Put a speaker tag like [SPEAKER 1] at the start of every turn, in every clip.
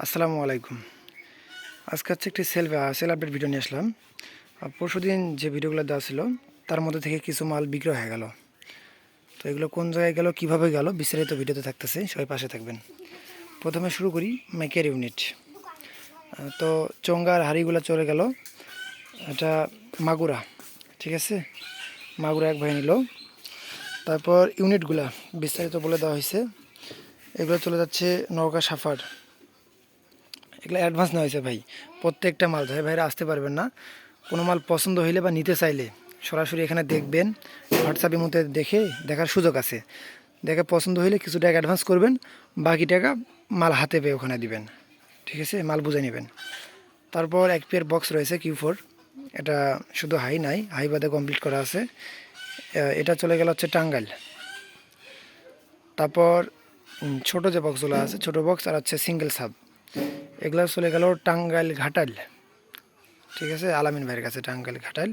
[SPEAKER 1] আসসালামু আলাইকুম। আজকে হচ্ছে একটি সেল সেল আপডেট ভিডিও নিয়ে আসলাম। পরশু দিন যে ভিডিওগুলো দেওয়া ছিল, তার মধ্যে থেকে কিছু মাল বিক্রয় হয়ে গেল। তো এগুলো কোন জায়গায় গেল, কীভাবে গেল, বিস্তারিত ভিডিওতে থাকতেছে, সবাই পাশে থাকবেন। প্রথমে শুরু করি মাইকের ইউনিট তো চঙ্গার হাড়িগুলো চলে গেল। এটা মাগুরা, ঠিক আছে? মাগুরা এক ভাই নিল। তারপর ইউনিটগুলা বিস্তারিত বলে দেওয়া হয়েছে। এগুলো চলে যাচ্ছে নৌকা সাফার। এগুলো অ্যাডভান্স নেওয়া হয়েছে ভাই। প্রত্যেকটা মাল ভাই ভাইরা আসতে পারবেন না। কোনো মাল পছন্দ হইলে বা নিতে চাইলে সরাসরি এখানে দেখবেন হোয়াটসঅ্যাপের মধ্যে দেখে দেখার সুযোগ আছে। দেখে পছন্দ হইলে কিছু টাকা অ্যাডভান্স করবেন, বাকি টাকা মাল হাতে পেয়ে ওখানে দিবেন। ঠিক আছে? মাল বুঝে নেবেন। তারপর এক পেয়ার বক্স রয়েছে কিউ ফোর এটা শুধু হাই নাই হাই বাদে কমপ্লিট করা আছে। এটা চলে গেল হচ্ছে টাঙ্গাইল। তারপর ছোট যে বক্সগুলো আছে, ছোট বক্স আর হচ্ছে সিঙ্গেল সাব এগুলো চলে গেল টাঙ্গাইল ঘাটাল ঠিক আছে? আলামিন ভাইয়ের কাছে, টাঙ্গাইল ঘাটাল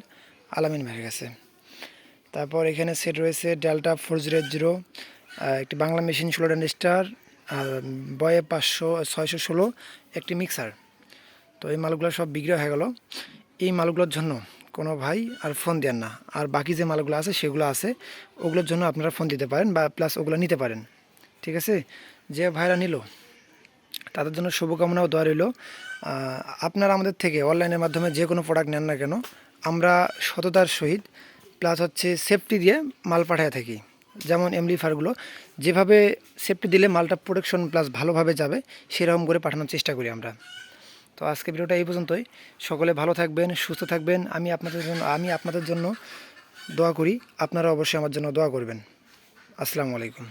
[SPEAKER 1] আলামিন ভাইয়ের কাছে। তারপর এখানে সেট রয়েছে ডেল্টা ফোর জিরো জিরো একটি বাংলা মেশিন ষোলো ড্যান্ড স্টার বয়ে পাঁচশো, ছয়শো ষোলো, একটি মিক্সার তো এই মালগুলো সব বিক্রি হয়ে গেল। এই মালগুলোর জন্য কোনো ভাই আর ফোন দেন না। আর বাকি যে মালগুলো আছে, সেগুলো আছে। ওগুলোর জন্য আপনারা ফোন দিতে পারেন বা প্লাস ওগুলো নিতে পারেন। ঠিক আছে? যে ভাইরা নিল তাদের জন্য শুভকামনাও দেওয়া রইল। আপনারা আমাদের থেকে অনলাইনের মাধ্যমে যে কোনো প্রোডাক্ট নেন না কেন, আমরা সততার সহিত প্লাস হচ্ছে সেফটি দিয়ে মাল পাঠায় থাকি। যেমন এমলিফারগুলো যেভাবে সেফটি দিলে মালটা প্রোটেকশন প্লাস ভালোভাবে যাবে, সেরকম করে পাঠানোর চেষ্টা করি আমরা। তো আজকে ভিডিওটা এই পর্যন্তই। সকলে ভালো থাকবেন, সুস্থ থাকবেন। আমি আপনাদের জন্য, আমি আপনাদের জন্য দোয়া করি। আপনারা অবশ্যই আমার জন্য দোয়া করবেন। আসসালামু আলাইকুম।